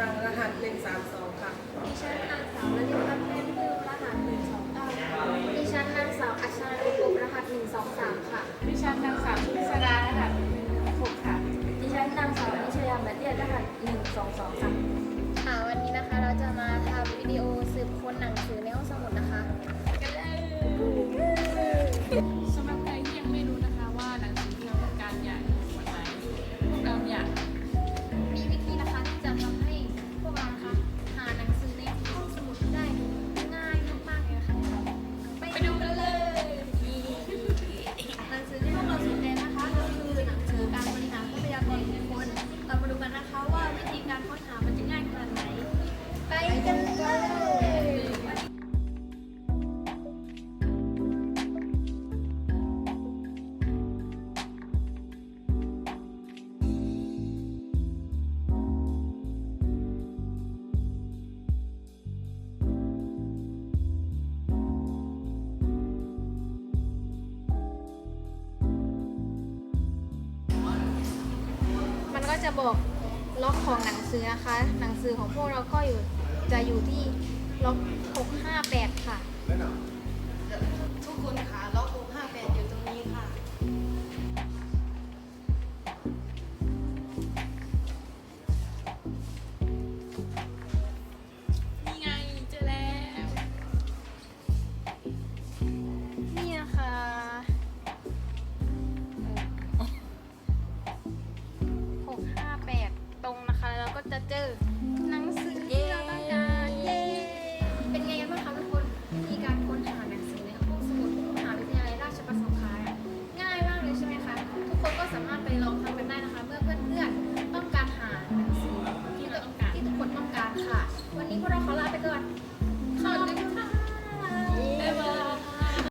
ตังรหัสหนึ่งสามสองค่ะ ดิฉันนางสาวละลิตาแป้นเพิ่มรหัส129ดิฉันนางสาวอัชราลีกบรหัส123ค่ะ ดิฉันนางสาวพิศดารหัสหกค่ะ ดิฉันนางสาวนิชยาแมทเดียรหัส122ค่ะ ค่ะวันนี้นะคะเราจะมาทำวิดีโอสืบค้นหนังสือในห้องสมุดนะคะ กันเลยมันก็จะบอกล็อกของหนังสือนะคะ หนังสือของพวกเราก็อยู่ จะอยู่ที่ล็อก658 ค่ะ ทุกคนค่ะล็อกหกห้าแปดอยู่ตรงนี้ค่ะ นี่ไงเจอแล้ว นี่นะคะหกห้าแปดตรงนะคะ แล้วก็จะเจอ คนก็สามารถไปลองทำกันได้นะคะ เมื่อเพื่อนๆต้องการหาหนังสือที่ต้องการที่ทุกคนต้องการค่ะ วันนี้พวกเราขอลาไปก่อน